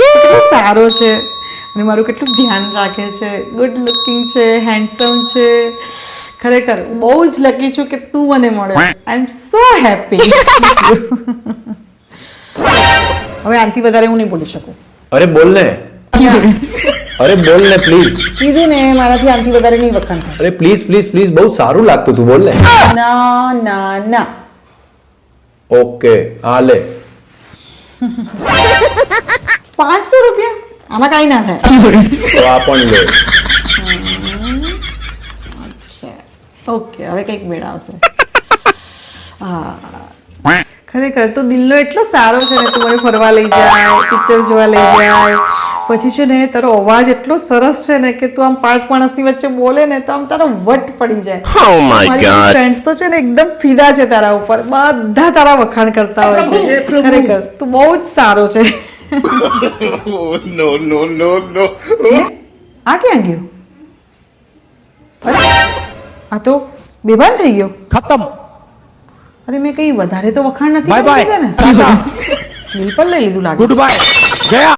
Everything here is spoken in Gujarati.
કેટલો સારો છે. અને મારું કેટલું ધ્યાન રાખે છે. ગુડ લુકિંગ છે હેન્ડસમ છે. ખરેખર બહુ જ લકી છું કે તું મને મળ્યો આઈ એમ સો હેપી હવે આનાથી વધારે હું નહીં બોલી શકું. અરે બોલ ને. અરે બોલ ને પ્લીઝ કીધું ને મારાથી આનાથી વધારે નહીં વખાણ અરે પ્લીઝ પ્લીઝ પ્લીઝ બહુ સારું લાગતું તું બોલ ને. ના ના ના. ઓકે હા લે. પાંચસો રૂપિયા? આમાં કાંઈ ના થાય. આ પણ લે. અચ્છા. ઓકે હવે કંઈક મેળ આવશે હા. ખરેખર તો દિલ્લો એટલો સારો છે ને તું મને ફરવા લઈ જાય પિક્ચર જોવા લઈ જાય. પછી છે ને તારો અવાજ એટલો સરસ છે ને કે તું આમ પાંચ માણસની વચ્ચે બોલે ને તો આમ તારો વટ પડી જાય. મારી my ફ્રેન્ડ્સ તો છે ને એકદમ ફિદા છે તારા ઉપર. બધા તારા વખાણ કરતા હોય છે. ખરેખર તું બહુ જ સારો છે. નો નો નો નો આ ક્યાં ગયો? અરે આ તો બેભાન થઈ ગયો. ખતમ. અરે મેં કઈ વધારે તો વખાણ નથી બાય બાય ને? બિલકુલ લઈ લીધું લાગે. ગુડ બાય ગયા